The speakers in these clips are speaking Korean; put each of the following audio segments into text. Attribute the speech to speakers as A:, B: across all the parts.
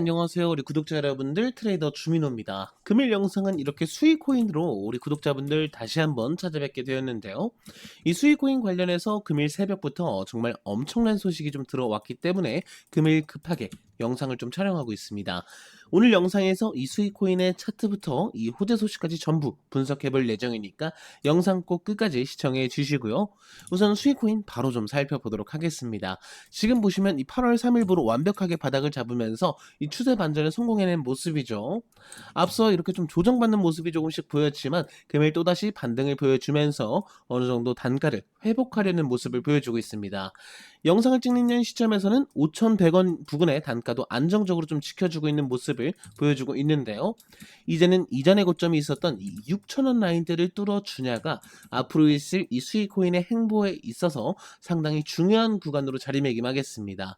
A: 안녕하세요. 우리 구독자 여러분들 트레이더 주민호입니다. 금일 영상은 이렇게 수익 코인으로 우리 구독자분들 다시 한번 찾아뵙게 되었는데요. 이 수익 코인 관련해서 금일 새벽부터 정말 엄청난 소식이 좀 들어왔기 때문에 금일 급하게 영상을 좀 촬영하고 있습니다. 오늘 영상에서 이 수익 코인의 차트부터 이 호재 소식까지 전부 분석해 볼 예정이니까 영상 꼭 끝까지 시청해 주시고요. 우선 수익 코인 바로 좀 살펴보도록 하겠습니다. 지금 보시면 이 8월 3일부로 완벽하게 바닥을 잡으면서 이 추세 반전에 성공해낸 모습이죠. 앞서 이렇게 좀 조정받는 모습이 조금씩 보였지만 금일 또다시 반등을 보여주면서 어느 정도 단가를 회복하려는 모습을 보여주고 있습니다. 영상을 찍는 시점에서는 5,100원 부근의 단가도 안정적으로 좀 지켜주고 있는 모습을 보여주고 있는데요. 이제는 이전의 고점이 있었던 이 6,000원 라인대를 뚫어주냐가 앞으로 있을 이 수익 코인의 행보에 있어서 상당히 중요한 구간으로 자리매김하겠습니다.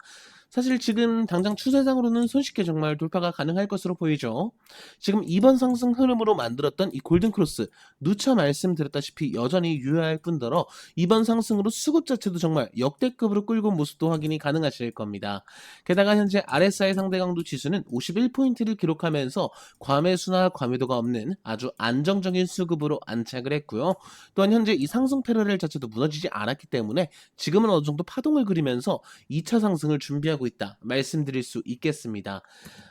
A: 사실 지금 당장 추세상으로는 손쉽게 정말 돌파가 가능할 것으로 보이죠. 지금 이번 상승 흐름으로 만들었던 이 골든크로스 누차 말씀드렸다시피 여전히 유효할 뿐더러 이번 상승으로 수급 자체도 정말 역대급으로 끌고 온 모습도 확인이 가능하실 겁니다. 게다가 현재 RSI 상대 강도 지수는 51포인트를 기록하면서 과매수나 과매도가 없는 아주 안정적인 수급으로 안착을 했고요. 또한 현재 이 상승 패러렐 자체도 무너지지 않았기 때문에 지금은 어느 정도 파동을 그리면서 2차 상승을 준비 하고 있다 말씀드릴 수 있겠습니다.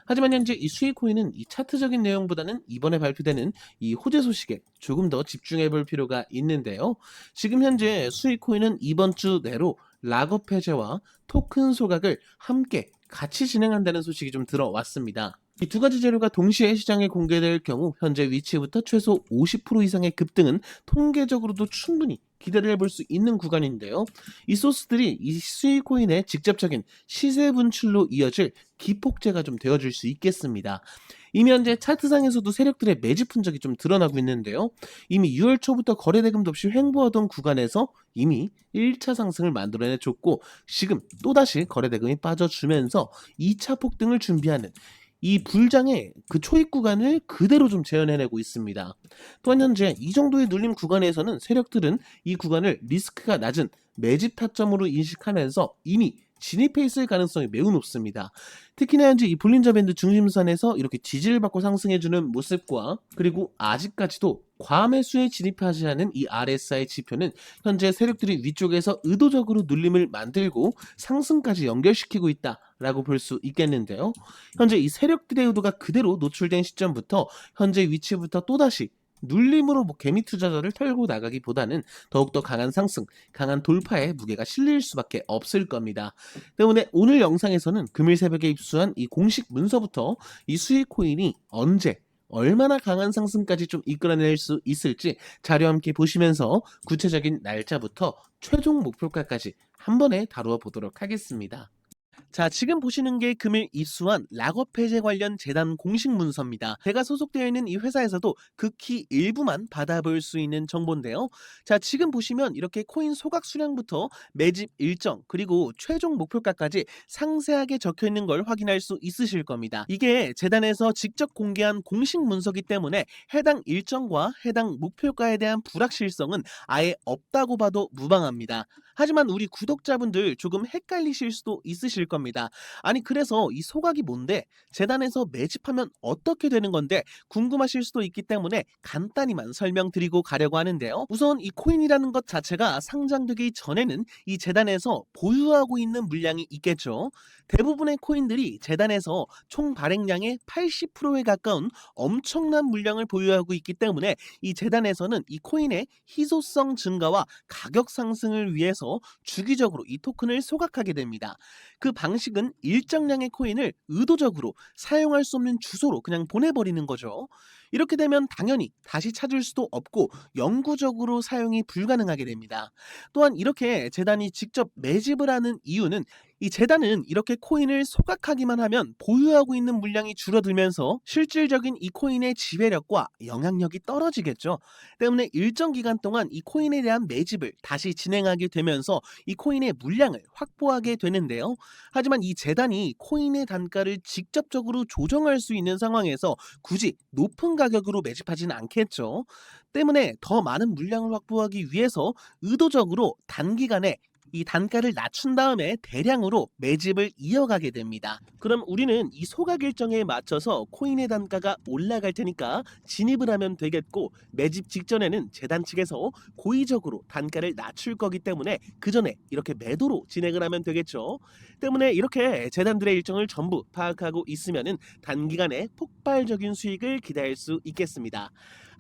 A: 하지만 현재 이 수익 코인은 이 차트적인 내용보다는 이번에 발표되는 이 호재 소식에 조금 더 집중해 볼 필요가 있는데요. 지금 현재 수익 코인은 이번 주 내로 락업 해제와 토큰 소각을 함께 같이 진행한다는 소식이 좀 들어왔습니다. 이 두 가지 재료가 동시에 시장에 공개될 경우 현재 위치부터 최소 50% 이상의 급등은 통계적으로도 충분히 기대를 해볼 수 있는 구간인데요. 이 소스들이 이 수익 코인의 직접적인 시세 분출로 이어질 기폭제가 좀 되어줄 수 있겠습니다. 이미 현재 차트상에서도 세력들의 매집 흔적이 좀 드러나고 있는데요. 이미 6월 초부터 거래 대금도 없이 횡보하던 구간에서 이미 1차 상승을 만들어내줬고 지금 또다시 거래 대금이 빠져주면서 2차 폭등을 준비하는 이 불장의 그 초입 구간을 그대로 좀 재현해내고 있습니다. 또한 현재 이 정도의 눌림 구간에서는 세력들은 이 구간을 리스크가 낮은 매집 타점으로 인식하면서 이미 진입해 있을 가능성이 매우 높습니다. 특히나 현재 이 볼린저 밴드 중심선에서 이렇게 지지를 받고 상승해주는 모습과 그리고 아직까지도 과매수에 진입하지 않은 이 RSI 지표는 현재 세력들이 위쪽에서 의도적으로 눌림을 만들고 상승까지 연결시키고 있다 라고 볼 수 있겠는데요. 현재 이 세력들의 의도가 그대로 노출된 시점부터 현재 위치부터 또다시 눌림으로 뭐 개미 투자자를 털고 나가기보다는 더욱더 강한 상승, 강한 돌파에 무게가 실릴 수밖에 없을 겁니다. 때문에 오늘 영상에서는 금일 새벽에 입수한 이 공식 문서부터 이 수익 코인이 언제 얼마나 강한 상승까지 좀 이끌어낼 수 있을지 자료 함께 보시면서 구체적인 날짜부터 최종 목표가까지 한 번에 다루어 보도록 하겠습니다. 자, 지금 보시는 게 금일 입수한 락업 해제 관련 재단 공식 문서입니다. 제가 소속되어 있는 이 회사에서도 극히 일부만 받아볼 수 있는 정보인데요. 자, 지금 보시면 이렇게 코인 소각 수량부터 매집 일정 그리고 최종 목표가까지 상세하게 적혀 있는 걸 확인할 수 있으실 겁니다. 이게 재단에서 직접 공개한 공식 문서기 때문에 해당 일정과 해당 목표가에 대한 불확실성은 아예 없다고 봐도 무방합니다. 하지만 우리 구독자분들 조금 헷갈리실 수도 있으실 겁니다. 아니 그래서 이 소각이 뭔데 재단에서 매집하면 어떻게 되는 건데 궁금하실 수도 있기 때문에 간단히만 설명드리고 가려고 하는데요. 우선 이 코인이라는 것 자체가 상장되기 전에는 이 재단에서 보유하고 있는 물량이 있겠죠. 대부분의 코인들이 재단에서 총 발행량의 80%에 가까운 엄청난 물량을 보유하고 있기 때문에 이 재단에서는 이 코인의 희소성 증가와 가격 상승을 위해서 주기적으로 이 토큰을 소각하게 됩니다. 그 방식은 일정량의 코인을 의도적으로 사용할 수 없는 주소로 그냥 보내버리는 거죠. 이렇게 되면 당연히 다시 찾을 수도 없고 영구적으로 사용이 불가능하게 됩니다. 또한 이렇게 재단이 직접 매집을 하는 이유는 이 재단은 이렇게 코인을 소각하기만 하면 보유하고 있는 물량이 줄어들면서 실질적인 이 코인의 지배력과 영향력이 떨어지겠죠. 때문에 일정 기간 동안 이 코인에 대한 매집을 다시 진행하게 되면서 이 코인의 물량을 확보하게 되는데요. 하지만 이 재단이 코인의 단가를 직접적으로 조정할 수 있는 상황에서 굳이 높은 가격으로 매집하지는 않겠죠. 때문에 더 많은 물량을 확보하기 위해서 의도적으로 단기간에 이 단가를 낮춘 다음에 대량으로 매집을 이어가게 됩니다. 그럼 우리는 이 소각 일정에 맞춰서 코인의 단가가 올라갈 테니까 진입을 하면 되겠고 매집 직전에는 재단 측에서 고의적으로 단가를 낮출 거기 때문에 그 전에 이렇게 매도로 진행을 하면 되겠죠. 때문에 이렇게 재단들의 일정을 전부 파악하고 있으면은 단기간에 폭발적인 수익을 기대할 수 있겠습니다.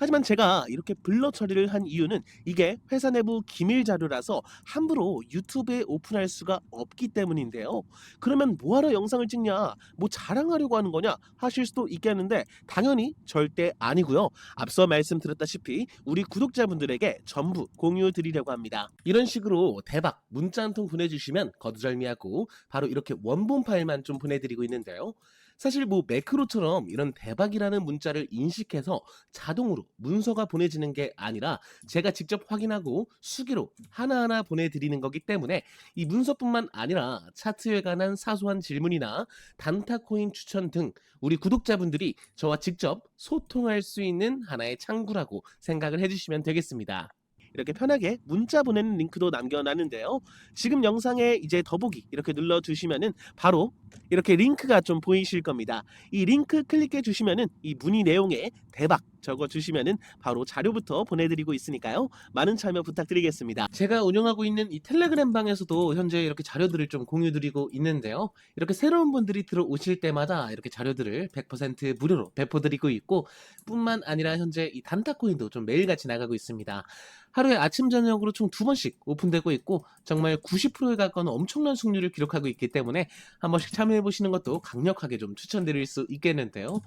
A: 하지만 제가 이렇게 블러 처리를 한 이유는 이게 회사 내부 기밀 자료라서 함부로 유튜브에 오픈할 수가 없기 때문인데요. 그러면 뭐하러 영상을 찍냐? 뭐 자랑하려고 하는 거냐? 하실 수도 있겠는데 당연히 절대 아니고요. 앞서 말씀드렸다시피 우리 구독자분들에게 전부 공유 드리려고 합니다. 이런 식으로 대박 문자 한 통 보내주시면 거두절미하고 바로 이렇게 원본 파일만 좀 보내드리고 있는데요. 사실 뭐 매크로처럼 이런 대박이라는 문자를 인식해서 자동으로 문서가 보내지는 게 아니라 제가 직접 확인하고 수기로 하나하나 보내드리는 거기 때문에 이 문서뿐만 아니라 차트에 관한 사소한 질문이나 단타 코인 추천 등 우리 구독자분들이 저와 직접 소통할 수 있는 하나의 창구라고 생각을 해주시면 되겠습니다. 이렇게 편하게 문자 보내는 링크도 남겨놨는데요. 지금 영상에 이제 더보기 이렇게 눌러주시면은 바로 이렇게 링크가 좀 보이실 겁니다. 이 링크 클릭해 주시면은 이 문의 내용에 대박 적어 주시면은 바로 자료부터 보내드리고 있으니까요. 많은 참여 부탁드리겠습니다. 제가 운영하고 있는 이 텔레그램 방에서도 현재 이렇게 자료들을 좀 공유드리고 있는데요. 이렇게 새로운 분들이 들어오실 때마다 이렇게 자료들을 100% 무료로 배포드리고 있고 뿐만 아니라 현재 이 단타코인도 좀 매일같이 나가고 있습니다. 하루에 아침 저녁으로 총 두 번씩 오픈되고 있고 정말 90%에 가까운 엄청난 승률을 기록하고 있기 때문에 한 번씩 참여해 보시는 것도 강력하게 좀 추천드릴 수 있겠는데요.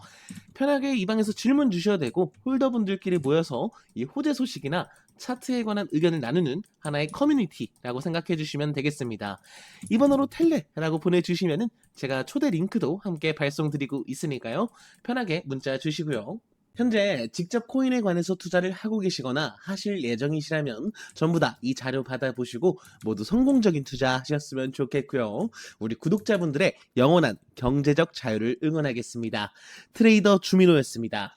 A: 편하게 이 방에서 질문 주셔도 되고 홀더분들끼리 모여서 이 호재 소식이나 차트에 관한 의견을 나누는 하나의 커뮤니티라고 생각해 주시면 되겠습니다. 이번호로 텔레라고 보내주시면은 제가 초대 링크도 함께 발송드리고 있으니까요. 편하게 문자 주시고요. 현재 직접 코인에 관해서 투자를 하고 계시거나 하실 예정이시라면 전부 다 이 자료 받아보시고 모두 성공적인 투자 하셨으면 좋겠고요. 우리 구독자분들의 영원한 경제적 자유를 응원하겠습니다. 트레이더 주민호였습니다.